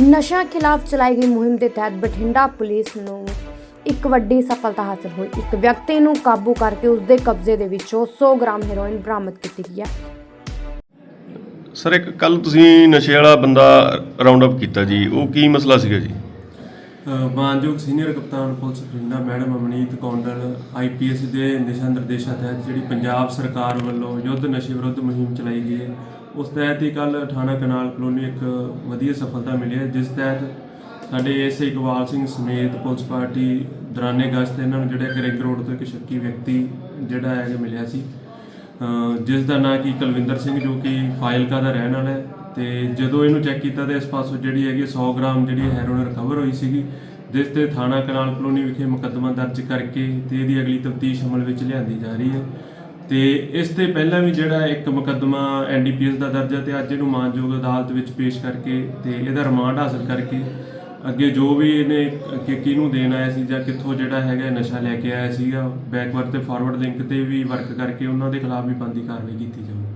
ਨਸ਼ਾ ਖਿਲਾਫ ਚਲਾਈ ਗਈ ਮੁਹਿੰਮ ਦੇ ਤਹਿਤ ਬਠਿੰਡਾ ਪੁਲਿਸ ਨੂੰ ਇੱਕ ਵੱਡੀ ਸਫਲਤਾ ਹਾਸਲ ਹੋਈ। ਇੱਕ ਵਿਅਕਤੀ ਨੂੰ ਕਾਬੂ ਕਰਕੇ ਉਸ ਦੇ ਕਬਜ਼ੇ ਦੇ ਵਿੱਚੋਂ 100 ਗ੍ਰਾਮ ਹੈਰੋਇਨ ਬਰਾਮਦ ਕੀਤੀ ਗਈ ਹੈ। ਸਰ, ਇੱਕ ਕੱਲ ਤੁਸੀਂ ਨਸ਼ੇ ਵਾਲਾ ਬੰਦਾ ਰਾਉਂਡ ਅਪ ਕੀਤਾ ਜੀ। ਉਹ ਕੀ ਮਸਲਾ ਸੀਗਾ ਜੀ? ਮਾਨਯੋਗ ਸੀਨੀਅਰ ਕਪਤਾਨ police Bathinda, madam Amneet Kondal IPS ਦੇ ਦਿਸ਼ਾ ਨਿਰਦੇਸ਼ਾਂ ਤਹਿਤ ਜਿਹੜੀ ਪੰਜਾਬ ਸਰਕਾਰ ਵੱਲੋਂ ਯੁੱਧ ਨਸ਼ੇ ਵਿਰੁੱਧ ਮੁਹਿੰਮ ਚਲਾਈ ਗਈ ਹੈ, ਉਸ ਤਹਿਤ ਹੀ ਕੱਲ ਥਾਣਾ ਕਨਾਲ ਕਲੋਨੀ ਇੱਕ ਵਧੀਆ ਸਫਲਤਾ ਮਿਲੀ ਹੈ, ਜਿਸ ਤਹਿਤ ਸਾਡੇ ਐਸਏ ਇਕਬਾਲ ਸਿੰਘ ਸਮੇਤ ਪੁਲਿਸ ਪਾਰਟੀ ਦਰਾਨੇ ਗਸ਼ਤ ਇਹਨਾਂ ਨੂੰ ਜਿਹੜਾ ਕਿ ਰੋਡ ਤੋਂ ਇੱਕ ਸ਼ੱਕੀ ਵਿਅਕਤੀ ਜਿਹੜਾ ਹੈ ਕਿ ਮਿਲਿਆ ਸੀ। ਜਿਸ ਦਾ ਨਾਂ ਕੀ ਕੁਲਵਿੰਦਰ ਸਿੰਘ ਜੋ ਕਿ ਫਾਇਲਕਾ ਦਾ ਰਹਿਣ ਵਾਲਾ ਹੈ ਤੇ ਜਦੋਂ ਇਹਨੂੰ ਚੈੱਕ ਕੀਤਾ ਤੇ ਇਸ ਪਾਸੋਂ ਜਿਹੜੀ ਹੈਗੀ 100 ਗ੍ਰਾਮ ਜਿਹੜੀ ਹੈਰੋਇਨ ਰਿਕਵਰ ਹੋਈ ਸੀਗੀ, ਜਿਸ ਤੇ ਥਾਣਾ ਕਨਾਲ ਕਲੋਨੀ ਵਿਖੇ ਮੁਕੱਦਮਾ ਦਰਜ ਕਰਕੇ ਤੇ ਇਹਦੀ ਅਗਲੀ ਤਫਤੀਸ਼ ਅਮਲ ਵਿੱਚ ਲਿਆਂਦੀ ਜਾ ਰਹੀ ਹੈ। ਤੇ ਇਸ ਤੇ ਪਹਿਲਾਂ ਵੀ ਜਿਹੜਾ ਇੱਕ ਮੁਕੱਦਮਾ ਐਨਡੀਪੀਐਸ ਦਾ ਦਰਜ ਹੈ ਤੇ ਅੱਜ ਇਹਨੂੰ ਮਾਨਯੋਗ ਅਦਾਲਤ ਵਿੱਚ ਪੇਸ਼ ਕਰਕੇ ਤੇ ਇਹਦਾ ਰਿਮਾਂਡ ਹਾਸਲ ਕਰਕੇ ਅੱਗੇ ਜੋ ਵੀ ਇਹਨੇ ਕਿ ਕਿਹਨੂੰ ਦੇਣ ਆਇਆ ਸੀ ਜਾਂ ਕਿੱਥੋਂ ਜਿਹੜਾ ਹੈਗਾ ਨਸ਼ਾ ਲੈ ਕੇ ਆਇਆ ਸੀਗਾ ਬੈਕਵਰਡ ਤੇ ਫਾਰਵਰਡ ਲਿੰਕ ਤੇ ਵੀ ਵਰਕ ਕਰਕੇ ਉਹਨਾਂ ਦੇ ਖਿਲਾਫ ਵੀ ਬੰਦੀ ਕਾਰਵਾਈ ਕੀਤੀ ਜਾਵੇ